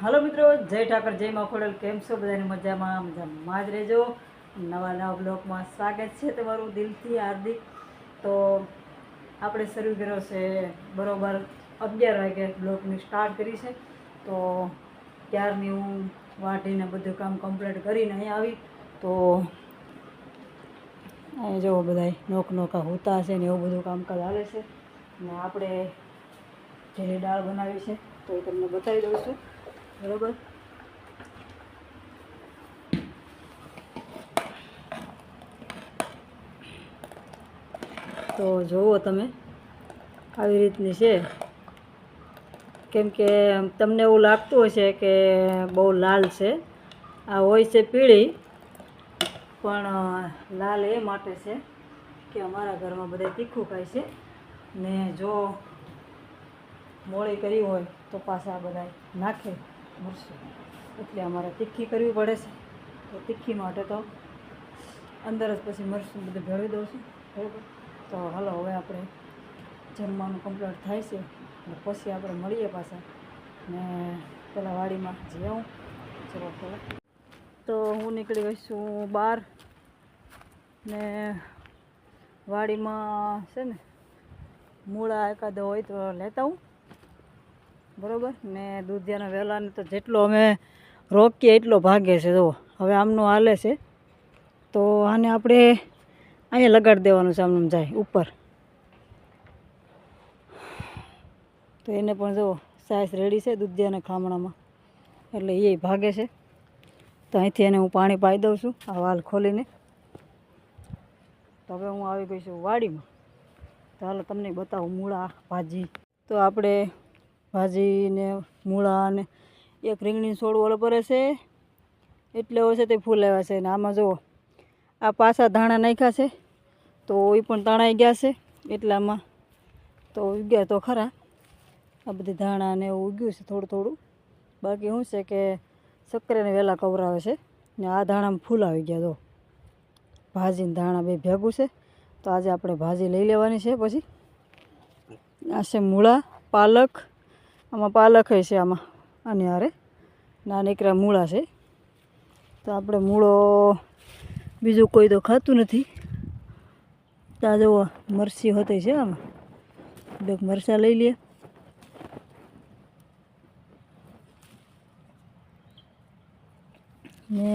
હાલો મિત્રો, જય ઠાકર, જય માખોડલ કેમ છો બધાની મજામાં? મજામાં જ રહેજો. નવા નવા બ્લોગમાં સ્વાગત છે તમારું દિલથી હાર્દિક. તો આપણે શરૂ કર્યો છે બરોબર અગિયાર વાગે બ્લોગની સ્ટાર્ટ કરી છે. તો ત્યારની હું વાટીને બધું કામ કમ્પ્લીટ કરીને અહીં આવી. તો અહીં જુઓ બધા નોક નોકા હોતા છે ને એવું બધું કામકાજ ચાલે છે. ને આપણે જે દાળ બનાવી છે તો એ તમને બતાવી દઉં છું. બરોબર? તો જુઓ તમે, આવી રીતની છે. કેમ કે તમને એવું લાગતું હશે કે બહુ લાલ છે. આ હોય છે પીળી, પણ લાલ એ માટે છે કે અમારા ઘરમાં બધા તીખું ખાય છે. ને જો મોળી કરી હોય તો પાછા બધા નાખે. મરચું એટલે અમારે તીખી કરવી પડે છે. તો તીખી માટે તો અંદર જ પછી મરસું બધું ભેળવી દઉં છું. બરાબર? તો હાલો, હવે આપણે જમવાનું કમ્પ્લીટ થાય છે. પછી આપણે મળીએ પાછા. ને પેલા વાડીમાં આવું ચલો ચલો તો હું નીકળી ગઈ છું બહાર. ને વાડીમાં છે ને, મૂળા એકાદો હોય તો લેતા હું બરોબર? ને દૂધિયાના વહેલાને તો જેટલો અમે રોકીએ એટલો ભાગે છે જો હવે આમનું હાલે છે. તો આને આપણે અહીંયા લગાડી દેવાનું છે, આમનું જાય, ઉપર. તો એને પણ જો સાઈઝ રેડી છે દૂધિયાના ખામણામાં. એટલે એ ભાગે છે. તો અહીંથી એને હું પાણી પાઈ દઉં છું, આ વાલ ખોલીને. તો હવે હું આવી ગઈ છું વાડીમાં. તો હાલો તમને બતાવું, મૂળા, ભાજી. તો આપણે ભાજીને, મૂળા અને એક રીંગણી છોડ ઓલો પરે છે. એટલે હોય છે તે ફૂલ આવ્યા છે. ને આમાં જુઓ આ પાછા ધાણા નાખ્યા છે, તો એ પણ તણાઈ ગયા છે. એટલામાં તો ઉગ્યા તો ખરા. આ બધી ધાણા ને એવું ઉગ્યું છે થોડું થોડું. બાકી શું છે કે સક્કરેને વહેલા કવરાવે છે. ને આ ધાણામાં ફૂલ આવી ગયા તો ભાજીને ધાણા બે ભેગું છે. તો આજે આપણે ભાજી લઈ લેવાની છે પછી. આ છે મૂળા, પાલક આમાં પાલક છે આમાં. આની હારે. ના નીકળ્યા મૂળા છે. તો આપણે મૂળો બીજું કોઈ તો ખાતું નથી. ત્યાં જુઓ મરસી હોતી છે આમાં. બે મરચાં લઈ લઈએ ને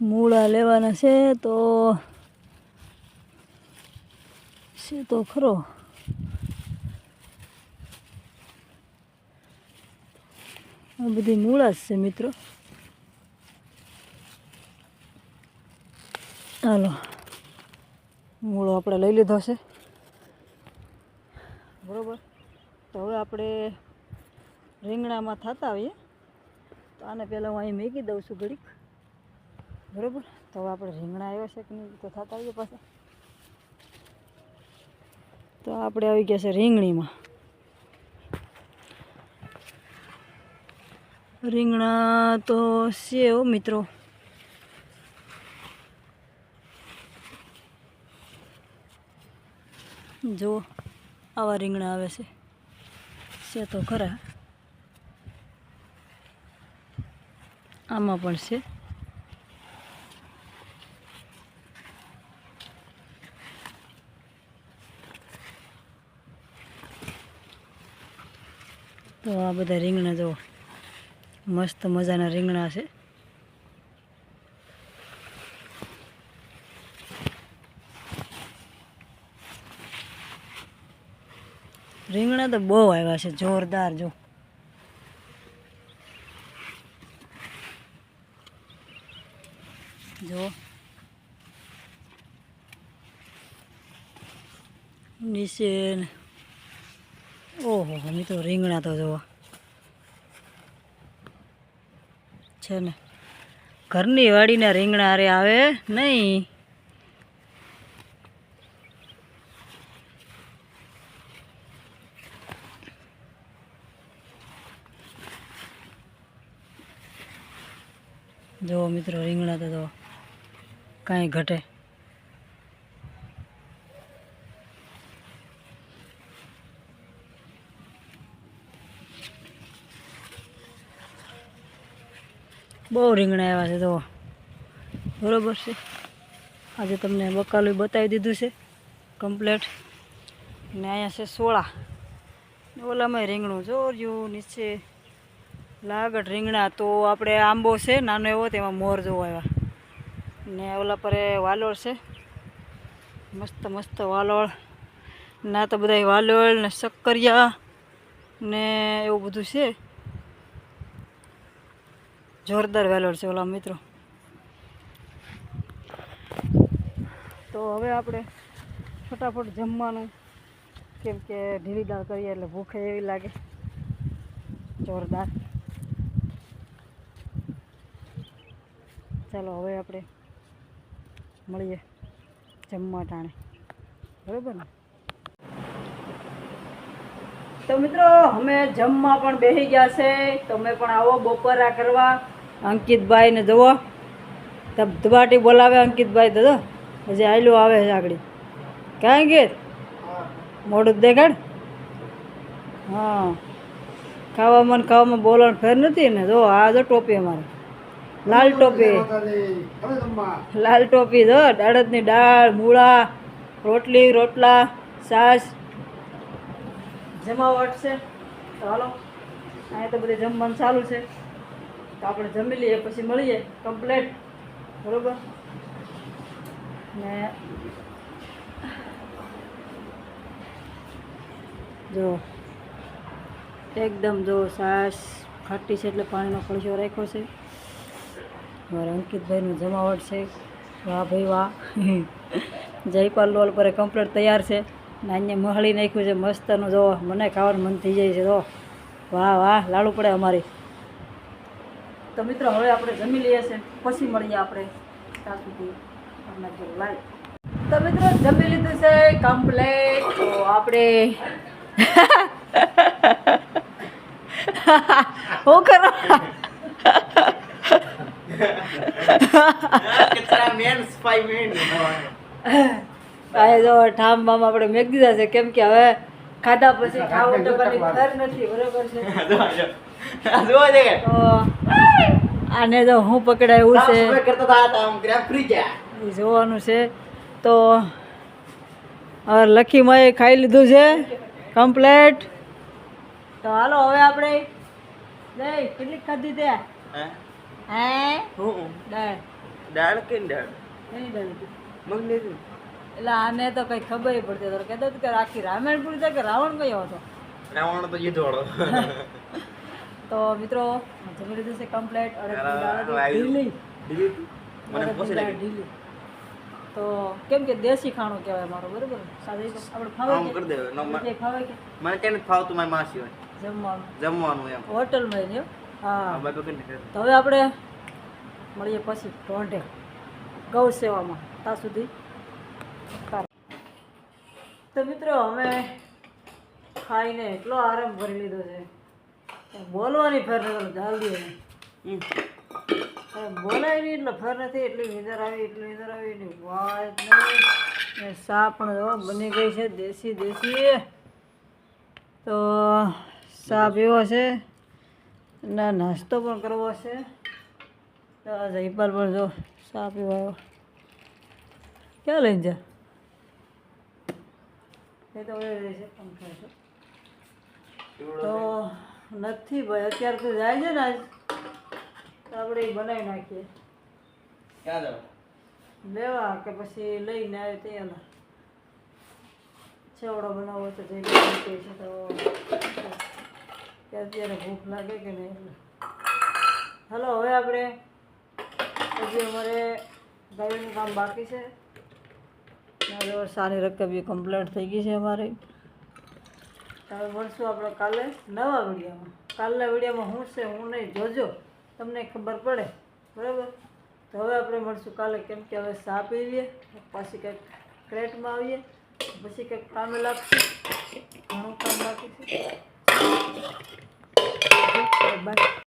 મૂળા લેવાના છે તો છે તો ખરો. આ બધી મૂળા છે મિત્રો. હાલો, મૂળો આપણે લઈ લીધો છે. બરાબર? તો હવે આપણે રીંગણામાં થતા આવીએ. તો આને પહેલાં હું અહીં મેકી દઉં છું ઘડીક. બરાબર? તો હવે આપણે રીંગણા આવ્યા છે કે નહીં તો થતા આવીએ પાછા. તો આપણે આવી ગયા છે રીંગણીમાં. રીંગણા તો છે મિત્રો. જો આવા રીંગણા આવે છે. છે તો ખરા. આમાં પણ છે. તો આ બધા રીંગણા જો મસ્ત મજાના રીંગણા છે. રીંગણા તો બહુ આવ્યા છે, જોરદાર જો. જો. નીચે ઓહો અમે તો રીંગણા તો જોવા છે ને. ઘરની વાડીના રીંગણા અરે આવે નહીં. જો મિત્રો રીંગણા તો કાંઈ ઘટે. બહુ રીંગણા આવ્યા છે તો બરાબર છે. આજે તમને બકાલું બતાવી દીધું છે કમ્પ્લેટ ને અહીંયા છે સોળા. ઓલામાં રીંગણું જોર્યું નીચે. લાગટ રીંગણા તો આપણે આંબો છે, નાનો એવો તેમાં મોર જોવા આવ્યા. ને ઓલા પર વાલોળ છે. મસ્ત મસ્ત વાલોળ. ના તો બધા વાલોળ ને શક્કરિયા ને એવું બધું છે. જોરદાર વેલોડ છે ઓલા મિત્રો. તો હવે આપણે ફટાફટ જમવાનું. કેમ કે ઢીલી દાળ કરીએ એટલે ભૂખે એવી લાગે. જોરદાર. ચાલો હવે આપણે મળીએ જમવા ટાણે. બરાબર ને? તો મિત્રો, અમે જમવા પણ બેસી ગયા છે. તમે પણ આવો બપોરા કરવા. અંકિતભાઈ ને જુઓ. ધબધબાટી બોલાવે અંકિતભાઈ દાદા. હજી આયલું આવે છે આગળ. ક્યાં અંકિત? જ દેખાડ. હા. મન ખાવામાં બોલવાનું ફેર નથી ને. જો, આ જો ટોપી અમારે. લાલ ટોપી. લાલ ટોપી જો દાડદની દાળ, મૂળા, રોટલી, રોટલા, છાશ. જમાવટ છે ચાલો અહીંયા તો બધે જમવાનું ચાલુ છે. તો આપણે જમી લઈએ, પછી મળીએ. કમ્પ્લેટ બરોબર? ને જો, એકદમ જો સાસ ખાટી છે એટલે પાણીનો કળશો રાખ્યો છે. મારા અંકિતભાઈનું જમાવટ છે. વાહ ભાઈ વાહ. જયપાલ લોલ પર કમ્પ્લેટ તૈયાર છે. ને અહીંયા મહળી નાખ્યું છે. મસ્તનું જો, મને ખાવાનું મન થઈ જાય છે, જો. વાહ વાહ, લાડુ પડે અમારી. તો મિત્રો હવે આપણે જમી લઈએ છે પછી મળીએ આપણે. ત્યાં સુધી તમને જો લાઈવ તો મિત્રો જમી લીધું છે કમ્પ્લેટ તો આપણે હું કરો? જો ઠામ બામ આપણે મેક દીધા છે. કેમ કે હવે ખાધા પછી ખાવું તો નથી. બરોબર છે. જોવા છે તો આને તો હું પકડાયું છે. ફ્રી ગયા જોવાનું છે. તો લખી મય ખાઈ લીધું છે. કમ્પ્લેટ. તો હાલો હવે આપણે દઈ કેટલી ખાધી તે? હે? હે? હું? દાળ. દાળ કે દાળ? એની દાળ હતી. મગ લીધું એટલે આને તો કઈ ખબર પડતી તો કહેતો હતો કે આખી રામાયણ પૂરી કે રાવણ કયો હતો. રાવણ તો જીતવાળો તો મિત્રો જમી લીધું છે કમ્પ્લેટ તો કેમ કે દેશી ખાણું કહેવાય મારું બરોબર? ને? આપણે ખાવાય કરી દે નો મ- જે ખાવાય કે? મને ક્યાં ફાવતું મારી માસી હોય. જમવાનું. જમવાનું એમ. હોટલમાં હા. તો હવે આપણે મળીએ પછી ઢોંઢે. ગૌ સેવામાં. ત્યાં સુધી. તો મિત્રો અમે ખાઈને એટલો આરામ કરી લીધો છે. બોલવાની ફેર નથી. હવે બોલાય નહીં એટલે ફેર નથી, એટલી નીંદર આવી, એટલી નીંદર આવી એટલી વાત નહીં સા પણ જો બની ગઈ છે, દેશી દેશી. તો સા પીવો છે ના નાસ્તો પણ કરવો છે. તો જયપાલ પણ જો સા પીવા આવ્યો. ક્યાં લઈને જા? એ તો છે પંખા તો નથી ભાઈ અત્યારે તો જાય છે ને આજ. તો આપણે એ બનાવી નાખીએ. ક્યાં જાવ? લેવા કે પછી લઈને આવે ત્યાં. ચેવડો છેવડો બનાવવો તો જઈ છે તો અત્યારે ભૂખ લાગે કે નહીં એટલે. હાલો હવે આપણે હજી અમારે ગાડીનું કામ બાકી છે. ને સારી રકમ બી કમ્પ્લેટ થઈ ગઈ છે અમારી. હવે મળશું આપણે કાલે નવા વિડીયોમાં. કાલના વિડીયોમાં શું છે, હું નહીં, જોજો. તમને ખબર પડે. બરાબર? તો હવે આપણે મળશું કાલે, કેમ કે હવે સા પીવીએ પાછી કંઈક ક્રેટમાં આવીએ, પછી કંઈક કામે લાગશે. ઘણું કામ બાકી બાય.